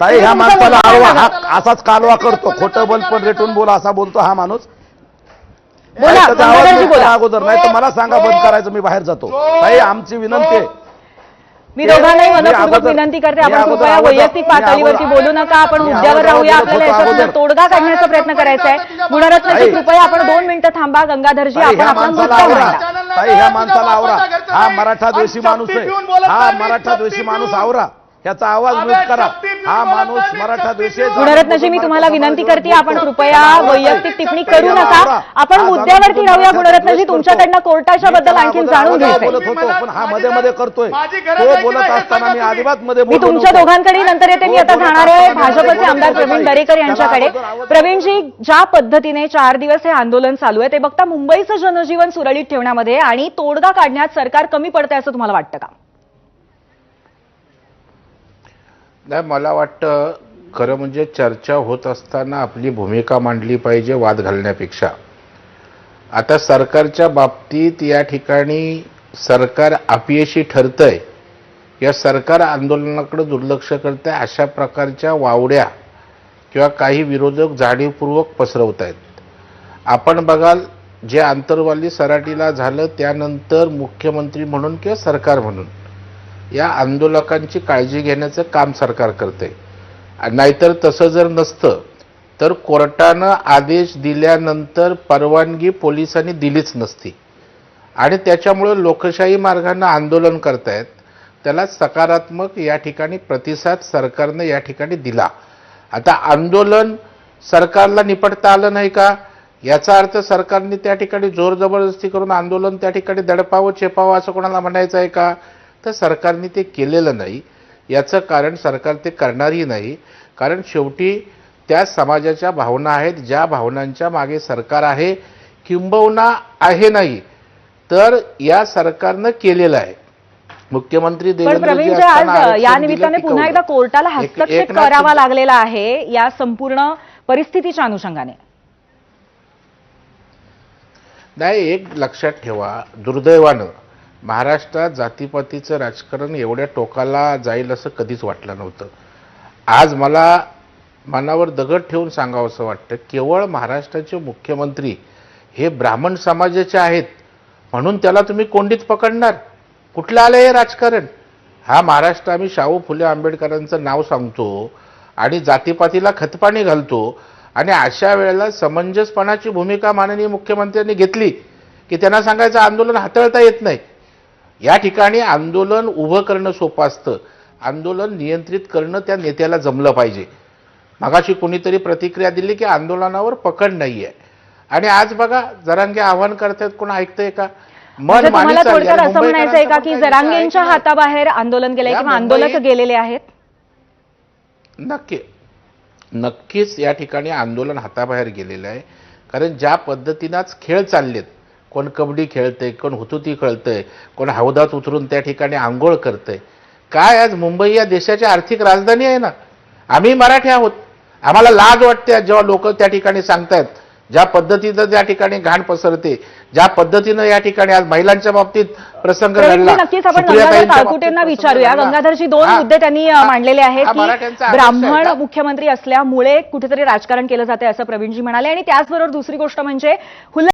ताई ह्या माणसाला आळवा हा. असाच कालवा करतो. खोटं बोल पण रेटून बोल असा बोलतो हा माणूस. बोला, त्याचा आवाज बोला. अगोदर नाही तर मला सांगा बंद करायचं मी बाहेर जातो. ताई आमची विनंती आहे. मी दोघांनाही मी मनपूर्वक अगोदर- विनंती करते. मी आपण अगोदर- कृपया अगोदर- वैयक्तिक मी पातळीवरती अगोदर- बोलू नका. आपण मी मुद्द्यावर अगोदर राहूया. बोलत आपल्याला होतो अगोदर. तोडगा काढण्याचा प्रयत्न करायचा आहे. गुणरत्नजी ताई. कृपया आपण दोन मिनिटं थांबा. गंगाधरजी ताई, आपण ह्या आपला माणसाला मुद्दा आवरा. मांडा. ताई ह्या माणसाला आवरा. हा मराठा द्वेषी माणूस आहे. हा मराठा द्वेषी माणूस आवरा. ह्याचा आवाज म्यूट करा हा माणूस मराठा द्वेषी. गुणरत्नजी मी तुम्हाला विनंती करते आपण कृपया वैयक्तिक टिप्पणी करू नका. आपण हा मुद्द्यावरती राहूया गुणरत्नजी. तुमच्याकडनं कोर्टाच्या बद्दल आणखी जाणून बोलत होतो पण हा मध्ये मध्ये करतोय तो बोलत हे असताना मी. अजिबात मध्ये मी तुमच्या. दोघांकडे नंतर येते मी आता जाणार आहे भाजपचे आमदार प्रवीण दरेकर यांच्याकडे प्रवीणजी ज्या पद्धतीने चार दिवस हे आंदोलन चालू आहे ते बघता मुंबईचं जनजीवन सुरळीत ठेवण्यामध्ये आणि तोडगा काढण्यात सरकार कमी पडतंय असं तुम्हाला वाटतं का नाही मला वाटतं खरं म्हणजे चर्चा होत असताना आपली भूमिका मांडली पाहिजे वाद घालण्यापेक्षा. आता सरकारच्या बाबतीत या ठिकाणी सरकार अपयशी ठरतंय. या सरकार आंदोलनाकडे दुर्लक्ष करतंय अशा प्रकारच्या वावड्या किंवा काही विरोधक जाणीवपूर्वक पसरवत आहेत आपण बघाल जे आंतरवाली सराटीला झालं त्यानंतर मुख्यमंत्री म्हणून किंवा सरकार म्हणून. या आंदोलकांची काळजी घेण्याचं काम सरकार करते नाहीतर तसं जर नसतं तर कोर्टानं आदेश दिल्यानंतर परवानगी पोलिसांनी दिलीच नसती. आणि त्याच्यामुळं लोकशाही मार्गानं आंदोलन करतायत त्याला सकारात्मक या ठिकाणी प्रतिसाद सरकारनं या ठिकाणी दिला. आता आंदोलन सरकारला निपटता आलं नाही का? याचा अर्थ सरकारने त्या ठिकाणी जोर जबरदस्ती करून आंदोलन त्या ठिकाणी दडपावं चेपावं असं कोणाला म्हणायचं आहे का? तर सरकारने ते केलेलं नाही. याचं कारण सरकार ते करणारही नाही. कारण शेवटी त्या समाजाच्या भावना आहेत ज्या भावनांच्या मागे सरकार आहे किंबहुना आहे नाही तर या सरकारनं केलेलं आहे. मुख्यमंत्री आरक्षण या निमित्ताने पुन्हा. एकदा कोर्टाला हस्तक्षेप करावा लागलेला आहे या संपूर्ण परिस्थितीच्या अनुषंगाने. नाही एक लक्षात ठेवा दुर्दैवानं. महाराष्ट्रात जातीपातीचं राजकारण एवढ्या टोकाला जाईल असं कधीच वाटलं नव्हतं. आज मला मनावर दगड ठेवून सांगावं असं वाटतं. केवळ महाराष्ट्राचे मुख्यमंत्री हे ब्राह्मण समाजाचे आहेत म्हणून त्याला तुम्ही कोंडीत पकडणार. कुठलं आलं हे राजकारण? हा महाराष्ट्र आम्ही शाहू फुले आंबेडकरांचं नाव सांगतो आणि जातीपातीला खतपाणी घालतो आणि अशा वेळेला समंजसपणाची भूमिका माननीय मुख्यमंत्र्यांनी घेतली की त्यांना सांगायचं आंदोलन हाताळता येत नाही. या ठिकाणी आंदोलन उभं करणं सोपं असतं. आंदोलन नियंत्रित करणं त्या नेत्याला जमलं पाहिजे. मगाशी कोणीतरी प्रतिक्रिया दिली की आंदोलनावर पकड नाही आहे आणि आज बघा जरांगे आव्हान करतायत कोण ऐकतंय का? मन म्हणजे मानी तुम्हाला चालली थोडक्यात असं म्हणायचं आहे का की जरांगेंच्या. हाताबाहेर आंदोलन केलंय किंवा आंदोलक गेलेले आहेत? नक्की. नक्कीच या ठिकाणी आंदोलन हाताबाहेर गेलेलं आहे. कारण ज्या पद्धतीनंच खेळ चाललेत कोण कबड्डी खेळतंय कोण हुतुती खेळतंय कोण हौदात उतरून त्या ठिकाणी आंघोळ करतंय. काय आज मुंबई या देशाची आर्थिक राजधानी आहे ना? आम्ही मराठी आहोत. आम्हाला लाज वाटते जेव्हा लोक त्या ठिकाणी सांगतायत ज्या पद्धतीनं त्या ठिकाणी घाण पसरते ज्या पद्धतीनं या ठिकाणी आज महिलांच्या बाबतीत प्रसंग घडला नक्कीच आपण गंगाधर प्रसंग विचारूया. गंगाधरजी दोन मुद्दे त्यांनी मांडलेले आहेत की ब्राह्मण? मुख्यमंत्री असल्यामुळे कुठेतरी राजकारण केलं जाते असं प्रवीणजी म्हणाले. आणि त्याचबरोबर दुसरी गोष्ट म्हणजे